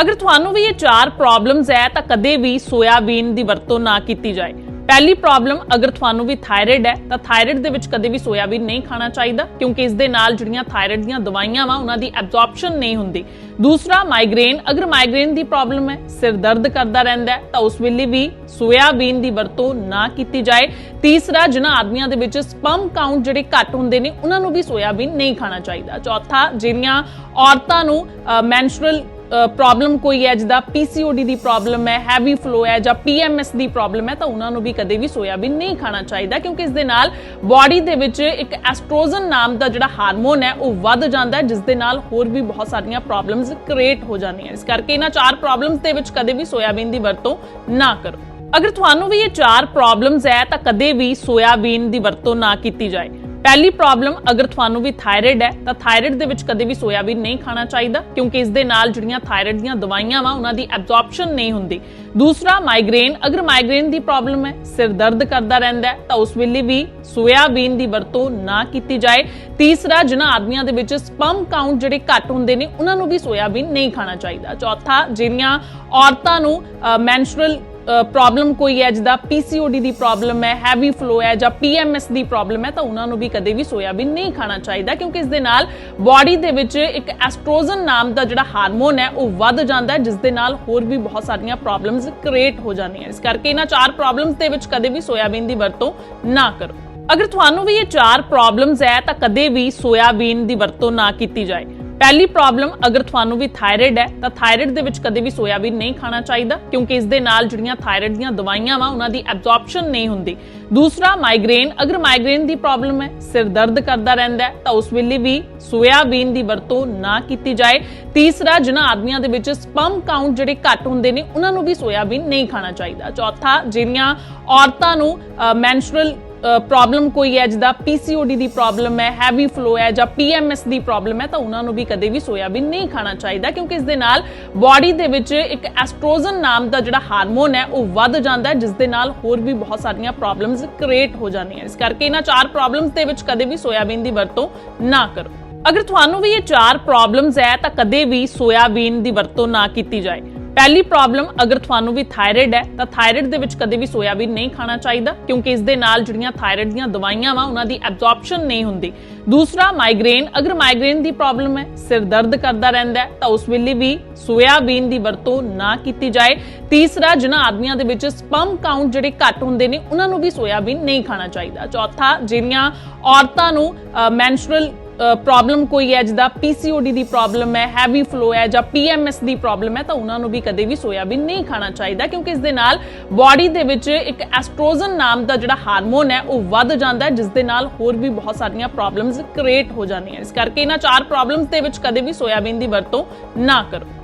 ਅਗਰ ਤੁਹਾਨੂੰ ਵੀ ਇਹ ਚਾਰ ਪ੍ਰੋਬਲਮਸ ਹੈ ਤਾਂ ਕਦੇ ਵੀ ਸੋਇਆਬੀਨ ਦੀ ਵਰਤੋਂ ਨਾ ਕੀਤੀ ਜਾਏ। ਪਹਿਲੀ ਪ੍ਰੋਬਲਮ ਅਗਰ ਤੁਹਾਨੂੰ ਵੀ ਥਾਇਰਾਇਡ ਹੈ, ਤਾਂ ਥਾਇਰਾਇਡ ਦੇ ਵਿੱਚ ਕਦੇ ਵੀ ਸੋਇਆਬੀਨ ਨਹੀਂ ਖਾਣਾ ਚਾਹੀਦਾ, ਕਿਉਂਕਿ ਇਸ ਦੇ ਨਾਲ ਜਿਹੜੀਆਂ ਥਾਇਰਾਇਡ ਦੀਆਂ ਦਵਾਈਆਂ ਵਾ, ਉਹਨਾਂ ਦੀ ਐਬਜ਼ੌਰਪਸ਼ਨ ਨਹੀਂ ਹੁੰਦੀ। ਦੂਸਰਾ ਮਾਈਗ੍ਰੇਨ ਅਗਰ ਮਾਈਗ੍ਰੇਨ ਦੀ ਪ੍ਰੋਬਲਮ ਹੈ, ਸਿਰ ਦਰਦ ਕਰਦਾ ਰਹਿੰਦਾ ਹੈ, ਤਾਂ ਉਸ ਵੇਲੇ ਵੀ ਸੋਇਆਬੀਨ ਦੀ ਵਰਤੋਂ ਨਾ ਕੀਤੀ ਜਾਏ। ਤੀਸਰਾ ਜਿਨ੍ਹਾਂ ਆਦਮੀਆਂ ਦੇ ਵਿੱਚ ਸਪਰਮ ਕਾਊਂਟ ਜਿਹੜੇ ਘੱਟ ਹੁੰਦੇ ਨੇ, ਉਹਨਾਂ ਨੂੰ ਵੀ ਸੋਇਆਬੀਨ ਨਹੀਂ ਖਾਣਾ ਚਾਹੀਦਾ। ਚੌਥਾ, ਜਿਹੜੀਆਂ ਔਰਤਾਂ ਨੂੰ ਮੈਂਸਟਰਲ ਪ੍ਰੋਬਲਮ ਕੋਈ ਹੈ ਜਿਹਦਾ ਪੀਸੀਓਡੀ ਦੀ ਪ੍ਰੋਬਲਮ ਹੈ ਹੈਵੀ ਫਲੋ ਹੈ ਜਾਂ ਪੀਐਮਐਸ ਦੀ ਪ੍ਰੋਬਲਮ ਹੈ, ਤਾਂ ਉਹਨਾਂ ਨੂੰ ਵੀ ਕਦੇ ਵੀ ਸੋਇਆਬੀਨ ਨਹੀਂ ਖਾਣਾ ਚਾਹੀਦਾ, ਕਿਉਂਕਿ ਇਸ ਦੇ ਨਾਲ ਬਾਡੀ ਦੇ ਵਿੱਚ ਇੱਕ ਐਸਟ੍ਰੋਜਨ ਨਾਮ ਦਾ ਜਿਹੜਾ ਹਾਰਮੋਨ ਹੈ, ਉਹ ਵੱਧ ਜਾਂਦਾ ਹੈ, ਜਿਸ ਦੇ ਨਾਲ ਹੋਰ ਵੀ ਬਹੁਤ ਸਾਰੀਆਂ ਪ੍ਰੋਬਲਮਸ ਕ੍ਰੀਏਟ ਹੋ ਜਾਂਦੀਆਂ। ਇਸ ਕਰਕੇ ਇਹਨਾਂ ਚਾਰ ਪ੍ਰੋਬਲਮਸ ਦੇ ਵਿੱਚ ਕਦੇ ਵੀ ਸੋਇਆਬੀਨ ਦੀ ਵਰਤੋਂ ਨਾ ਕਰੋ। ਅਗਰ ਤੁਹਾਨੂੰ ਵੀ ਇਹ ਚਾਰ ਪ੍ਰੋਬਲਮਸ ਹੈ, ਤਾਂ ਕਦੇ ਵੀ ਸੋਇਆਬੀਨ ਦੀ ਵਰਤੋਂ ਨਾ ਕੀਤੀ ਜਾਏ। ਪਹਿਲੀ ਪ੍ਰੋਬਲਮ ਅਗਰ ਤੁਹਾਨੂੰ ਵੀ ਥਾਇਰਾਇਡ ਹੈ, ਤਾਂ ਥਾਇਰਾਇਡ ਦੇ ਵਿੱਚ ਕਦੇ ਵੀ ਸੋਇਆਬੀਨ ਨਹੀਂ ਖਾਣਾ ਚਾਹੀਦਾ, ਕਿਉਂਕਿ ਇਸ ਦੇ ਨਾਲ ਜਿਹੜੀਆਂ ਥਾਇਰਾਇਡ ਦੀਆਂ ਦਵਾਈਆਂ ਵਾ, ਉਹਨਾਂ ਦੀ ਐਬਜ਼ੌਰਪਸ਼ਨ ਨਹੀਂ ਹੁੰਦੀ। ਦੂਸਰਾ ਮਾਈਗ੍ਰੇਨ ਅਗਰ ਮਾਈਗ੍ਰੇਨ ਦੀ ਪ੍ਰੋਬਲਮ ਹੈ, ਸਿਰ ਦਰਦ ਕਰਦਾ ਰਹਿੰਦਾ ਤਾਂ ਉਸ ਵੇਲੇ ਵੀ ਸੋਇਆਬੀਨ ਦੀ ਵਰਤੋਂ ਨਾ ਕੀਤੀ ਜਾਏ। ਤੀਸਰਾ ਜਿਨ੍ਹਾਂ ਆਦਮੀਆਂ ਦੇ ਵਿੱਚ ਸਪਰਮ ਕਾਊਂਟ ਜਿਹੜੇ ਘੱਟ ਹੁੰਦੇ ਨੇ, ਉਹਨਾਂ ਨੂੰ ਵੀ ਸੋਇਆਬੀਨ ਨਹੀਂ ਖਾਣਾ ਚਾਹੀਦਾ। ਚੌਥਾ, ਜਿਹੜੀਆਂ ਔਰਤਾਂ ਨੂੰ ਮੈਂਸਟਰਲ ਪ੍ਰੋਬਲਮ ਕੋਈ ਹੈ ਜਿਹਦਾ ਪੀਸੀਓਡੀ ਦੀ ਪ੍ਰੋਬਲਮ ਹੈ ਹੈਵੀ ਫਲੋ ਹੈ ਜਾਂ ਪੀਐਮਐਸ ਦੀ ਪ੍ਰੋਬਲਮ ਹੈ, ਤਾਂ ਉਹਨਾਂ ਨੂੰ ਵੀ ਕਦੇ ਵੀ ਸੋਇਆਬੀਨ ਨਹੀਂ ਖਾਣਾ ਚਾਹੀਦਾ, ਕਿਉਂਕਿ ਇਸ ਦੇ ਨਾਲ ਬਾਡੀ ਦੇ ਵਿੱਚ ਇੱਕ ਐਸਟ੍ਰੋਜਨ ਨਾਮ ਦਾ ਜਿਹੜਾ ਹਾਰਮੋਨ ਹੈ, ਉਹ ਵੱਧ ਜਾਂਦਾ ਹੈ, ਜਿਸ ਦੇ ਨਾਲ ਹੋਰ ਵੀ ਬਹੁਤ ਸਾਰੀਆਂ ਪ੍ਰੋਬਲਮਸ ਕ੍ਰੀਏਟ ਹੋ ਜਾਂਦੀਆਂ ਇਸ ਕਰਕੇ ਇਹਨਾਂ ਚਾਰ ਪ੍ਰੋਬਲਮਸ ਦੇ ਵਿੱਚ ਕਦੇ ਵੀ ਸੋਇਆਬੀਨ ਦੀ ਵਰਤੋਂ ਨਾ ਕਰੋ। ਅਗਰ ਤੁਹਾਨੂੰ ਵੀ ਇਹ ਚਾਰ ਪ੍ਰੋਬਲਮਸ ਹੈ, ਤਾਂ ਕਦੇ ਵੀ ਸੋਇਆਬੀਨ ਦੀ ਵਰਤੋਂ ਨਾ ਕੀਤੀ ਜਾਏ। ਪਹਿਲੀ ਪ੍ਰੋਬਲਮ ਅਗਰ ਤੁਹਾਨੂੰ ਵੀ ਥਾਇਰਾਇਡ ਹੈ, ਤਾਂ ਥਾਇਰਾਇਡ ਦੇ ਵਿੱਚ ਕਦੇ ਵੀ ਸੋਇਆਬੀਨ ਨਹੀਂ ਖਾਣਾ ਚਾਹੀਦਾ, ਕਿਉਂਕਿ ਇਸ ਦੇ ਨਾਲ ਜਿਹੜੀਆਂ ਥਾਇਰਾਇਡ ਦੀਆਂ ਦਵਾਈਆਂ ਵਾ, ਉਹਨਾਂ ਦੀ ਐਬਜ਼ੌਰਪਸ਼ਨ ਨਹੀਂ ਹੁੰਦੀ। ਦੂਸਰਾ ਮਾਈਗ੍ਰੇਨ ਅਗਰ ਮਾਈਗ੍ਰੇਨ ਦੀ ਪ੍ਰੋਬਲਮ ਹੈ, ਸਿਰ ਦਰਦ ਕਰਦਾ ਰਹਿੰਦਾ ਹੈ, ਤਾਂ ਉਸ ਵੇਲੇ ਵੀ ਸੋਇਆਬੀਨ ਦੀ ਵਰਤੋਂ ਨਾ ਕੀਤੀ ਜਾਏ। ਤੀਸਰਾ ਜਿਨ੍ਹਾਂ ਆਦਮੀਆਂ ਦੇ ਵਿੱਚ ਸਪਰਮ ਕਾਊਂਟ ਜਿਹੜੇ ਘੱਟ ਹੁੰਦੇ ਨੇ, ਉਹਨਾਂ ਨੂੰ ਵੀ ਸੋਇਆਬੀਨ ਨਹੀਂ ਖਾਣਾ ਚਾਹੀਦਾ। ਚੌਥਾ, ਜਿਹੜੀਆਂ ਔਰਤਾਂ ਨੂੰ ਮੈਂਸਟਰਲ ਪ੍ਰੋਬਲਮ ਕੋਈ ਹੈ ਜਿਹਦਾ ਪੀਸੀਓਡੀ ਦੀ ਪ੍ਰੋਬਲਮ ਹੈ ਹੈਵੀ ਫਲੋ ਹੈ ਜਾਂ ਪੀਐਮਐਸ ਦੀ ਪ੍ਰੋਬਲਮ ਹੈ, ਤਾਂ ਉਹਨਾਂ ਨੂੰ ਵੀ ਕਦੇ ਵੀ ਸੋਇਆਬੀਨ ਨਹੀਂ ਖਾਣਾ ਚਾਹੀਦਾ ਕਿਉਂਕਿ ਇਸ ਦੇ ਨਾਲ ਬਾਡੀ ਦੇ ਵਿੱਚ ਇੱਕ ਐਸਟ੍ਰੋਜਨ ਨਾਮ ਦਾ ਜਿਹੜਾ ਹਾਰਮੋਨ ਹੈ, ਉਹ ਵੱਧ ਜਾਂਦਾ ਹੈ, ਜਿਸ ਦੇ ਨਾਲ ਹੋਰ ਵੀ ਬਹੁਤ ਸਾਰੀਆਂ ਪ੍ਰੋਬਲਮਸ ਕ੍ਰੀਏਟ ਹੋ ਜਾਂਦੀਆਂ। ਇਸ ਕਰਕੇ ਇਹਨਾਂ ਚਾਰ ਪ੍ਰੋਬਲਮਸ ਦੇ ਵਿੱਚ ਕਦੇ ਵੀ ਸੋਇਆਬੀਨ ਦੀ ਵਰਤੋਂ ਨਾ ਕਰੋ। ਅਗਰ ਤੁਹਾਨੂੰ ਵੀ ਇਹ ਚਾਰ ਪ੍ਰੋਬਲਮਸ ਹੈ, ਤਾਂ ਕਦੇ ਵੀ ਸੋਇਆਬੀਨ ਦੀ ਵਰਤੋਂ ਨਾ ਕੀਤੀ ਜਾਏ। ਪਹਿਲੀ ਪ੍ਰੋਬਲਮ ਅਗਰ ਤੁਹਾਨੂੰ ਵੀ ਥਾਇਰਾਇਡ ਹੈ, ਤਾਂ ਥਾਇਰਾਇਡ ਦੇ ਵਿੱਚ ਕਦੇ ਵੀ ਸੋਇਆਬੀਨ ਨਹੀਂ ਖਾਣਾ ਚਾਹੀਦਾ, ਕਿਉਂਕਿ ਇਸ ਦੇ ਨਾਲ ਜਿਹੜੀਆਂ ਥਾਇਰਾਇਡ ਦੀਆਂ ਦਵਾਈਆਂ ਵਾ, ਉਹਨਾਂ ਦੀ ਐਬਜ਼ੌਰਪਸ਼ਨ ਨਹੀਂ ਹੁੰਦੀ। ਦੂਸਰਾ ਮਾਈਗ੍ਰੇਨ ਅਗਰ ਮਾਈਗ੍ਰੇਨ ਦੀ ਪ੍ਰੋਬਲਮ ਹੈ, ਸਿਰ ਦਰਦ ਕਰਦਾ ਰਹਿੰਦਾ ਤਾਂ ਉਸ ਵੇਲੇ ਵੀ ਸੋਇਆਬੀਨ ਦੀ ਵਰਤੋਂ ਨਾ ਕੀਤੀ ਜਾਏ। ਤੀਸਰਾ, ਜਿਨ੍ਹਾਂ ਆਦਮੀਆਂ ਦੇ ਵਿੱਚ ਸਪਰਮ ਕਾਊਂਟ ਜਿਹੜੇ ਘੱਟ ਹੁੰਦੇ ਨੇ, ਉਹਨਾਂ ਨੂੰ ਵੀ ਸੋਇਆਬੀਨ ਨਹੀਂ ਖਾਣਾ ਚਾਹੀਦਾ। ਚੌਥਾ, ਜਿਹੜੀਆਂ ਔਰਤਾਂ ਨੂੰ ਮੈਂਸਟਰਲ ਪ੍ਰੋਬਲਮ ਕੋਈ ਹੈ ਜਿਹਦਾ ਪੀਸੀਓਡੀ ਦੀ ਪ੍ਰੋਬਲਮ ਹੈ ਹੈਵੀ ਫਲੋ ਹੈ ਜਾਂ ਪੀਐਮਐਸ ਦੀ ਪ੍ਰੋਬਲਮ ਹੈ, ਤਾਂ ਉਹਨਾਂ ਨੂੰ ਵੀ ਕਦੇ ਵੀ ਸੋਇਆਬੀਨ ਨਹੀਂ ਖਾਣਾ ਚਾਹੀਦਾ, ਕਿਉਂਕਿ ਇਸ ਦੇ ਨਾਲ ਬਾਡੀ ਦੇ ਵਿੱਚ ਇੱਕ ਐਸਟ੍ਰੋਜਨ ਨਾਮ ਦਾ ਜਿਹੜਾ ਹਾਰਮੋਨ ਹੈ, ਉਹ ਵੱਧ ਜਾਂਦਾ ਹੈ, ਜਿਸ ਦੇ ਨਾਲ ਹੋਰ ਵੀ ਬਹੁਤ ਸਾਰੀਆਂ ਪ੍ਰੋਬਲਮਸ ਕ੍ਰੀਏਟ ਹੋ ਜਾਂਦੀਆਂ ਇਸ ਕਰਕੇ ਇਹਨਾਂ ਚਾਰ ਪ੍ਰੋਬਲਮਸ ਦੇ ਵਿੱਚ ਕਦੇ ਵੀ ਸੋਇਆਬੀਨ ਦੀ ਵਰਤੋਂ ਨਾ ਕਰੋ।